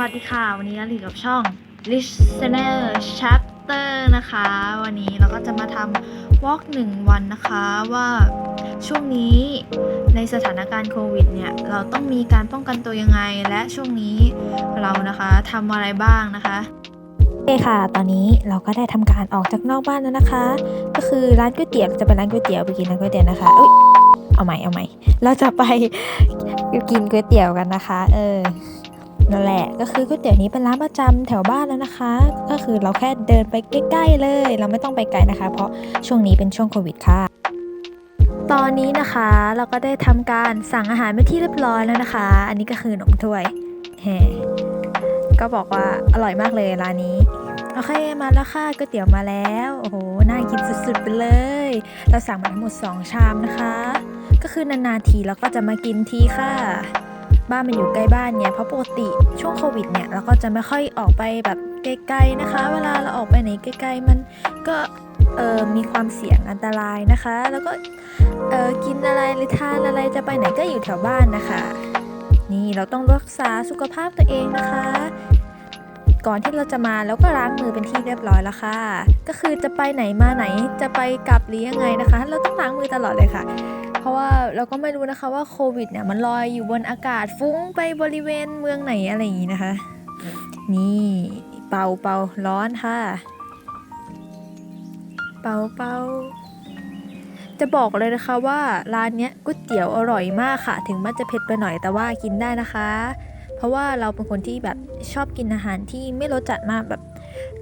วัสดีค่ะ วันนี้เราอยู่กับช่อง Listener Chapter นะคะ วันนี้เราก็จะมาทำวอล์กหนึ่งวันนะคะว่าช่วงนี้ในสถานการณ์โควิดเนี่ยเราต้องมีการป้องกันตัวยังไง และช่วงนี้เรานะคะทำอะไรบ้างนะคะโอเคค่ะ ตอนนี้เราก็ได้ทำการออกจากนอกบ้านแล้วนะคะ ก็คือร้านก๋วยเตี๋ยวจะไปร้านก๋วยเตี๋ยวไปกินร้านก๋วยเตี๋ยวนะคะเอ้ยเอาใหม่เอาใหม่เราจะไปกินก๋วยเตี๋ยวกันนะคะ เออ นั่นแหละ ก็คือก๋วยเตี๋ยวนี้เป็นร้านประจำแถวบ้านแล้วนะคะ ก็คือเราแค่เดินไปใกล้ๆเลย เราไม่ต้องไปไกลนะคะ เพราะช่วงนี้เป็นช่วงโควิดค่ะตอนนี้นะคะเราก็ได้ทำการสั่งอาหารไปที่เรียบร้อยแล้วนะคะ อันนี้ก็คือขนมถ้วยแฮก็บอกว่าอร่อยมากเลยร้านนี้โอเคมาแล้วค่ะก๋วยเตี๋ยวมาแล้วโอ้โหน่ากินสุดๆไปเลย เราสั่งมาทั้งหมด 2 ชามนะคะ ก็คือนานๆทีเราก็จะมากินทีค่ะ บ้านมันอยู่ใกล้บ้านเนี่ยเพราะปกติช่วงโควิดเนี่ยเราก็จะไม่ค่อยออกไปแบบไกลๆนะคะ เวลาเราออกไปไหนไกลๆมันก็เออมีความเสี่ยงอันตรายนะคะ แล้วก็เออกินอะไรหรือทานอะไรจะไปไหนก็อยู่แถวบ้านนะคะ นี่เราต้องรักษาสุขภาพตัวเองนะคะ ก่อนที่เราจะมาแล้วก็ล้างมือเป็นที่เรียบร้อยแล้วค่ะ ก็คือจะไปไหนมาไหนจะไปกลับหรือยังไงนะคะ เราต้องล้างมือตลอดเลยค่ะ เพราะว่าเราก็ไม่รู้นะคะว่าโควิดเนี่ยมันลอยอยู่บนอากาศฟุ้งไปบริเวณเมืองไหนอะไรอย่างนี้นะคะ นี่เป่าเป่าร้อนค่ะ เป่าเป่าจะบอกเลยนะคะว่าร้านเนี้ยก๋วยเตี๋ยวอร่อยมากค่ะ ถึงมันจะเผ็ดไปหน่อยแต่ว่ากินได้นะคะ เพราะว่าเราเป็นคนที่แบบชอบกินอาหารที่ไม่รสจัดมากแบบ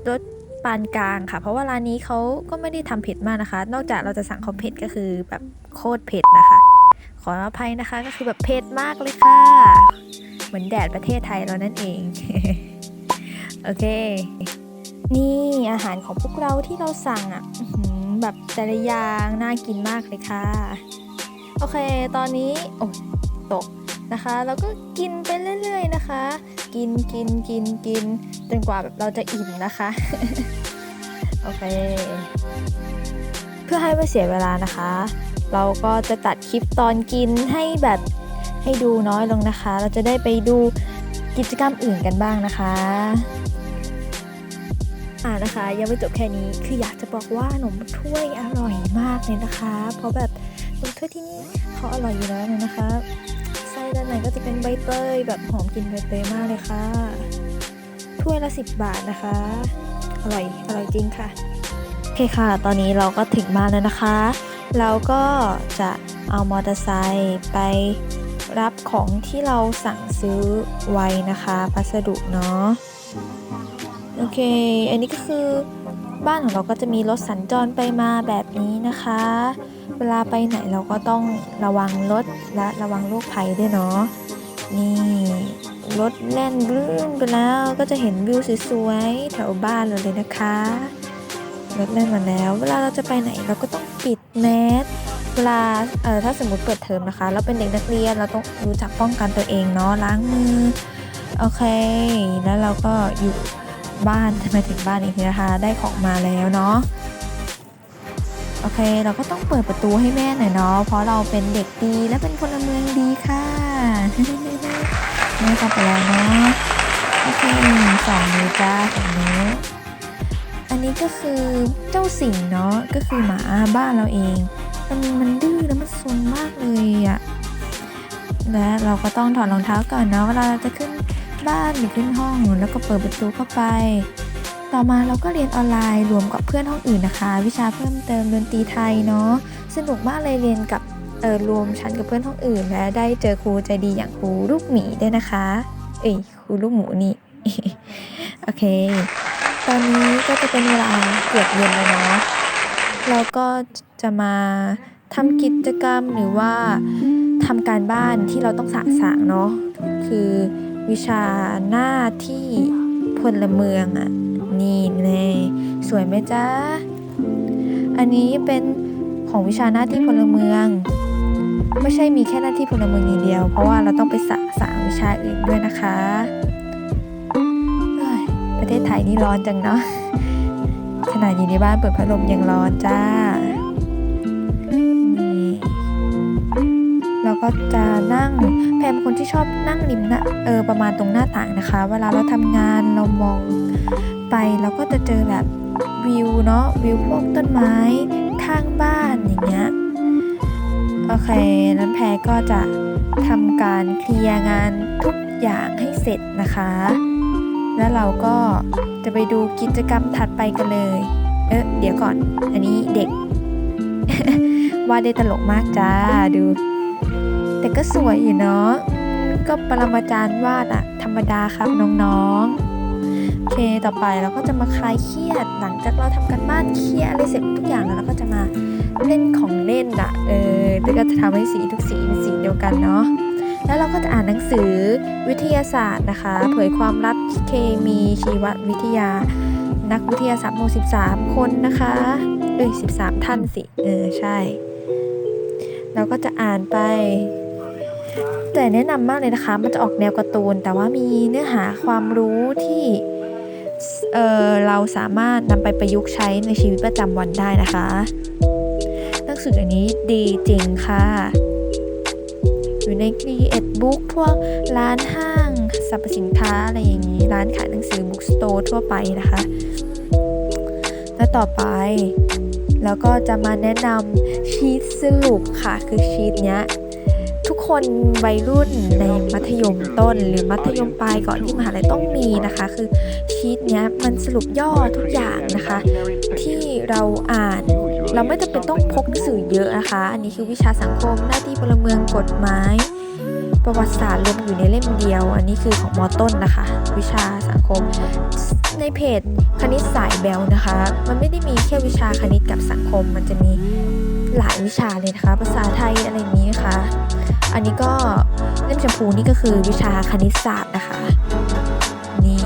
รส ปานกลางค่ะ เพราะว่าร้านนี้เขาก็ไม่ได้ทำเผ็ดมากนะคะ นอกจากเราจะสั่งเขาเผ็ดก็คือแบบโคตรเผ็ดนะคะ ขออภัยนะคะก็คือแบบเผ็ดมากเลยค่ะ เหมือนแดดประเทศไทยเรานั่นเอง โอเค นี่อาหารของพวกเราที่เราสั่งอะแบบแต่ละอย่างน่ากินมากเลยค่ะ โอเค ตอนนี้โอ้ตกนะคะแล้วก็กินไปเรื่อย ๆ นะคะ กินกินกินกินจนกว่าแบบเราจะอิ่มนะคะ โอเค เพื่อให้ไม่เสียเวลานะคะ เราก็จะตัดคลิปตอนกินให้แบบให้ดูน้อยลงนะคะ เราจะได้ไปดูกิจกรรมอื่นกันบ้างนะคะอ่านะคะยังไม่จบแค่นี้คืออยากจะบอกว่าขนมถ้วยอร่อยมากเลยนะคะ เพราะแบบขนมถ้วยที่นี่เขาอร่อยอยู่แล้วเลยนะคะไส้ ด้านในก็จะเป็นใบเตยแบบหอมกลิ่นใบเตยมากเลยค่ะ ถ้วยละ 10 บาทนะคะ อร่อย อร่อยจริงค่ะ โอเคค่ะ ตอนนี้เราก็ถึงบ้านแล้วนะคะ เราก็จะเอามอเตอร์ไซค์ไปรับของที่เราสั่งซื้อไว้นะคะ พัสดุเนาะ โอเค อันนี้ก็คือบ้านของเราก็จะมีรถสัญจรไปมาแบบนี้นะคะ เวลาไปไหนเราก็ต้องระวังรถและระวังโรคภัยด้วยเนาะนี่รถแล่นรื่นไปแล้วก็จะเห็นวิวสวยๆแถวบ้านเราเลยนะคะรถแล่นมาแล้ว เวลาเราจะไปไหนเราก็ต้องปิดแมสเวลาเอ่อถ้าสมมติเปิดเทอมนะคะ เราเป็นเด็กนักเรียนเราต้องรู้จักป้องกันตัวเองเนาะล้างมือโอเค แล้วเราก็อยู่บ้านมาถึงบ้านอีกทีนะคะ ได้ของมาแล้วเนาะ อเค เราก็ต้องเปิดประตูให้แม่หน่อยเนาะเพราะเราเป็นเด็กดีและเป็นพลเมืองดีค่ะแม่ทำไปแล้วเนาะโอเคสองนิ้วจ้าสองนิ้วอันนี้ก็คือเจ้าสิงเนาะก็คือหมาบ้านเราเองมันมันดื้อแล้วมันซนมากเลยอะและเราก็ต้องถอดรองเท้าก่อนเนาะเวลาเราจะขึ้นบ้านหรือขึ้นห้องแล้วก็เปิดประตูเข้าไป ต่อมาเราก็เรียนออนไลน์รวมกับเพื่อนห้องอื่นนะคะ วิชาเพิ่มเติมดนตรีไทยเนาะสนุกมากเลยเรียนกับเออรวมชั้นกับเพื่อนห้องอื่น และได้เจอครูใจดีอย่างครูลูกหมีด้วยนะคะ เอ้ยครูลูกหมูนี่โอเค ตอนนี้ก็จะเป็นเวลาเกือบเย็นแล้วเนาะเราก็จะมาทำกิจกรรมหรือว่าทำการบ้านที่เราต้องสะสางเนาะคือวิชาหน้าที่พลเมืองอะ่ะ นี่แน่สวยไหมจ๊ะ อันนี้เป็นของวิชาหน้าที่พลเมือง ไม่ใช่มีแค่หน้าที่พลเมืองอย่างเดียว เพราะว่าเราต้องไปสะสางวิชาอื่นด้วยนะคะ ประเทศไทยนี่ร้อนจังเนาะขนาดอยู่ในบ้านเปิดพัดลมยังร้อนจ้านี่เราก็จะนั่งแพมคนที่ชอบนั่งริมน้าเออประมาณตรงหน้าต่างนะคะ เวลาเราทำงานเรามอง ไปเราก็จะเจอแบบวิวเนาะวิวพวกต้นไม้ข้างบ้านอย่างเงี้ยโอเคนั้นแพรก็จะทำการเคลียร์งานทุกอย่างให้เสร็จนะคะ แล้วเราก็จะไปดูกิจกรรมถัดไปกันเลย เอ๊ะเดี๋ยวก่อน อันนี้เด็ก วาดได้ตลกมากจ้าดู แต่ก็สวยอยู่เนาะก็ปรมาจารย์วาดอะธรรมดาครับน้องๆ โอเคต่อไปเราก็จะมาคลายเครียด หลังจากเราทำกันบ้านเครียดอะไรเสร็จทุกอย่างแล้วเราก็จะมาเล่นของเล่นอะเออแล้วก็จะทำให้สีทุกสีเป็นสีเดียวกันเนาะแล้วเราก็จะอ่านหนังสือวิทยาศาสตร์นะคะ เผยความลับเคมีชีววิทยา นักวิทยาศาสตร์หมู่13 คนนะคะเอ้ย13 ท่านสิ เออ ใช่ เราก็จะอ่านไป แต่แนะนำมากเลยนะคะ มันจะออกแนวการ์ตูน แต่ว่ามีเนื้อหาความรู้ที่ เเราสามารถนำไปประยุกต์ใช้ในชีวิตประจำวันได้นะคะหนังสืออันนี้ดีจริงค่ะ อยู่ใน Create Book พวกร้านห้างสรรพสินค้าอะไรอย่างนี้ ร้านขายหนังสือบุ๊กสโตร์ทั่วไปนะคะ และต่อไปแล้วก็จะมาแนะนำชีตสรุปค่ะ คือชีตเนี้ย คนวัยรุ่นในมัธยมต้น หรือมัธยมปลายก่อนที่มหาลัยต้องมีนะคะ คือชีตเนี้ยมันสรุปย่อทุกอย่างนะคะ ที่เราอ่านเราไม่จำเป็นต้องพกหนังสือเยอะนะคะ อันนี้คือวิชาสังคมหน้าที่พลเมืองกฎหมาย ประวัติศาสตร์รวมอยู่ในเล่มเดียว อันนี้คือของมอต้นนะคะ วิชาสังคม ในเพจคณิตสายแบลนะคะ มันไม่ได้มีแค่วิชาคณิตกับสังคม มันจะมีหลายวิชาเลยนะคะ ภาษาไทยอะไรนี้นะคะ อันนี้ก็เล่มชมพูนี่ก็คือวิชาคณิตศาสตร์นะคะ นี่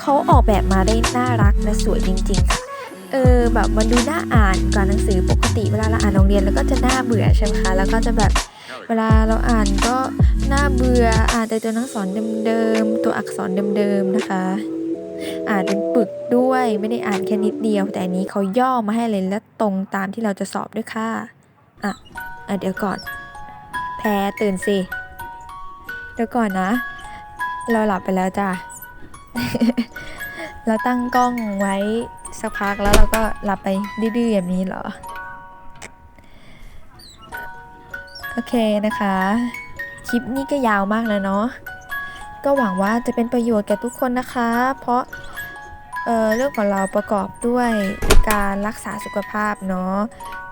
เขาออกแบบมาได้น่ารักและสวยจริงๆค่ะเออแบบมันดูน่าอ่านกว่าหนังสือปกติเวลาเราอ่านโรงเรียนแล้วก็จะน่าเบื่อใช่ไหมคะแล้วก็จะแบบเวลาเราอ่านก็น่าเบื่ออ่านแต่ตัวหนังสอนเดิมๆตัวอักษรเดิมๆนะคะ อ่านเป็นปึกด้วยไม่ได้อ่านแค่นิดเดียว แต่อันนี้เขาย่อมาให้เลยและตรงตามที่เราจะสอบด้วยค่ะอะอะเดี๋ยวก่อน แพ้ตื่นสิ เดี๋ยวก่อนนะ เราหลับไปแล้วจ้ะ เราตั้งกล้องไว้สักพักแล้วเราก็หลับไปดื้อๆแบบนี้เหรอ โอเคนะคะ คลิปนี้ก็ยาวมากแล้วเนาะ ก็หวังว่าจะเป็นประโยชน์แก่ทุกคนนะคะ เพราะเอ่อเรื่องของเราประกอบด้วยการรักษาสุขภาพเนาะ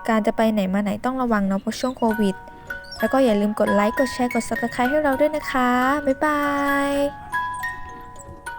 การจะไปไหนมาไหนต้องระวังเนาะเพราะช่วงโควิด แล้วก็อย่าลืมกดไลค์ กดแชร์ กด subscribe ให้เราด้วยนะคะ บ๊ายบาย